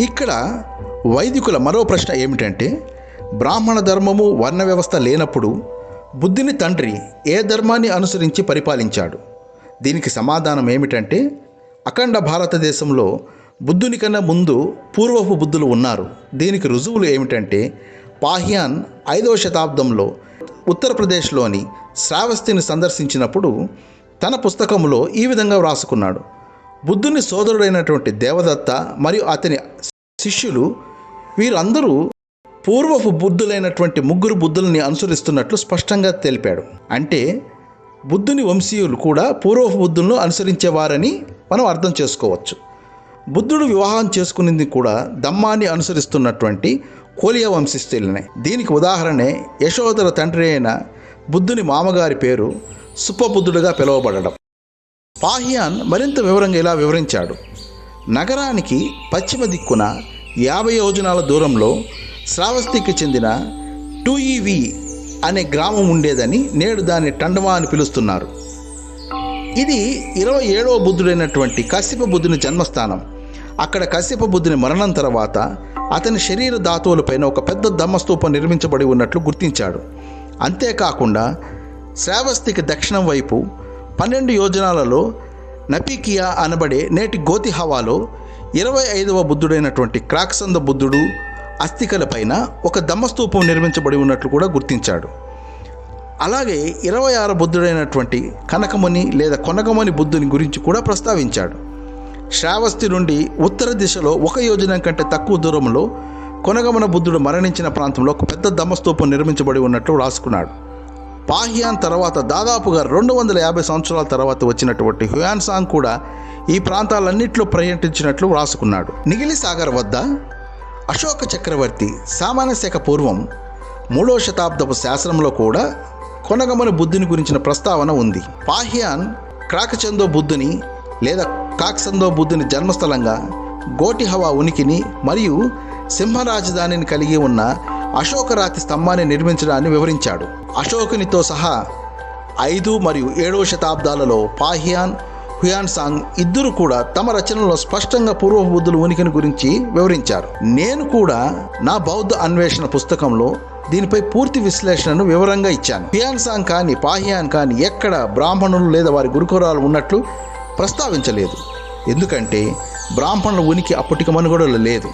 ఇక్కడ వైదికుల మరో ప్రశ్న ఏమిటంటే బ్రాహ్మణ ధర్మము వర్ణ వ్యవస్థ లేనప్పుడు బుద్ధుని తండ్రి ఏ ధర్మాన్ని అనుసరించి పరిపాలించాడు? దీనికి సమాధానం ఏమిటంటే అఖండ భారతదేశంలో బుద్ధుని కన్నా ముందు పూర్వపు బుద్ధులు ఉన్నారు. దీనికి రుజువులు ఏమిటంటే పాహ్యాన్ ఐదవ శతాబ్దంలో ఉత్తరప్రదేశ్లోని శ్రావస్తిని సందర్శించినప్పుడు తన పుస్తకంలో ఈ విధంగా వ్రాసుకున్నాడు. బుద్ధుని సోదరుడైనటువంటి దేవదత్త మరియు అతని శిష్యులు వీరందరూ పూర్వపు బుద్ధులైనటువంటి ముగ్గురు బుద్ధుల్ని అనుసరిస్తున్నట్లు స్పష్టంగా తెలిపాడు. అంటే బుద్ధుని వంశీయులు కూడా పూర్వపు బుద్ధులను అనుసరించేవారని మనం అర్థం చేసుకోవచ్చు. బుద్ధుడు వివాహం చేసుకునేది కూడా దమ్మాన్ని అనుసరిస్తున్నటువంటి కోలియా వంశస్థులనే. దీనికి ఉదాహరణే యశోదర తండ్రి అయిన బుద్ధుని మామగారి పేరు సుప్పబుద్ధుడుగా పిలువబడడం. పాహియాన్ మరింత వివరంగా ఇలా వివరించాడు. నగరానికి పశ్చిమ దిక్కున యాభై యోజనాల దూరంలో శ్రావస్తికి చెందిన టూఈవి అనే గ్రామం ఉండేదని నేడు దాన్ని టండవా అని పిలుస్తున్నారు. ఇది ఇరవై ఏడవ బుద్ధుడైనటువంటి కశ్యప బుద్ధుని జన్మస్థానం. అక్కడ కశ్యప బుద్ధుని మరణం తర్వాత అతని శరీర ధాతువులపైన ఒక పెద్ద ధమ్మస్తూపం నిర్మించబడి ఉన్నట్లు గుర్తించాడు. అంతేకాకుండా శ్రావస్తికి దక్షిణం వైపు పన్నెండు యోజనాలలో నపికియా అనబడే నేటి గోతి హవాలో ఇరవై ఐదవ బుద్ధుడైనటువంటి క్రాక్సంద బుద్ధుడు అస్థికలపైన ఒక దమ్మస్తూపం నిర్మించబడి ఉన్నట్లు కూడా గుర్తించాడు. అలాగే ఇరవై ఆరు బుద్ధుడైనటువంటి కనకముని లేదా కొనకముని బుద్ధుని గురించి కూడా ప్రస్తావించాడు. శ్రావస్తి నుండి ఉత్తర దిశలో ఒక యోజనం కంటే తక్కువ దూరంలో కొనగమన బుద్ధుడు మరణించిన ప్రాంతంలో ఒక పెద్ద దమ్మస్తూపం నిర్మించబడి ఉన్నట్లు రాసుకున్నాడు. పాహియాన్ తర్వాత దాదాపుగా రెండు వందల యాభై సంవత్సరాల తర్వాత వచ్చినటువంటి హ్యుయాన్ సాంగ్ కూడా ఈ ప్రాంతాలన్నింటిలో పర్యటించినట్లు వ్రాసుకున్నాడు. నిగిలి సాగర్ వద్ద అశోక చక్రవర్తి సామాన్య శాఖ పూర్వం మూడవ శతాబ్దపు శాసనంలో కూడా కొనగమన బుద్ధుని గురించిన ప్రస్తావన ఉంది. పాహ్యాన్ క్రాకచందో బుద్ధుని లేదా కాక్సందో బుద్ధుని జన్మస్థలంగా గోటిహవా ఉనికిని మరియు సింహ రాజధానిని కలిగి ఉన్న అశోకరాతి స్తంభాన్ని నిర్మించడాన్ని వివరించాడు. అశోకునితో సహా ఐదు మరియు ఏడవ శతాబ్దాలలో పాహియాన్ హుయాన్ సాంగ్ ఇద్దరు కూడా తమ రచనలో స్పష్టంగా పూర్వ బుద్ధుల ఉనికిని గురించి వివరించారు. నేను కూడా నా బౌద్ధ అన్వేషణ పుస్తకంలో దీనిపై పూర్తి విశ్లేషణను వివరంగా ఇచ్చాను. హుయాన్ సాంగ్ కానీ పాహియాన్ కానీ ఎక్కడ బ్రాహ్మణులు లేదా వారి గురుకురాలు ఉన్నట్లు ప్రస్తావించలేదు. ఎందుకంటే బ్రాహ్మణుల ఉనికి అప్పటికి మనుగడలో లేదు.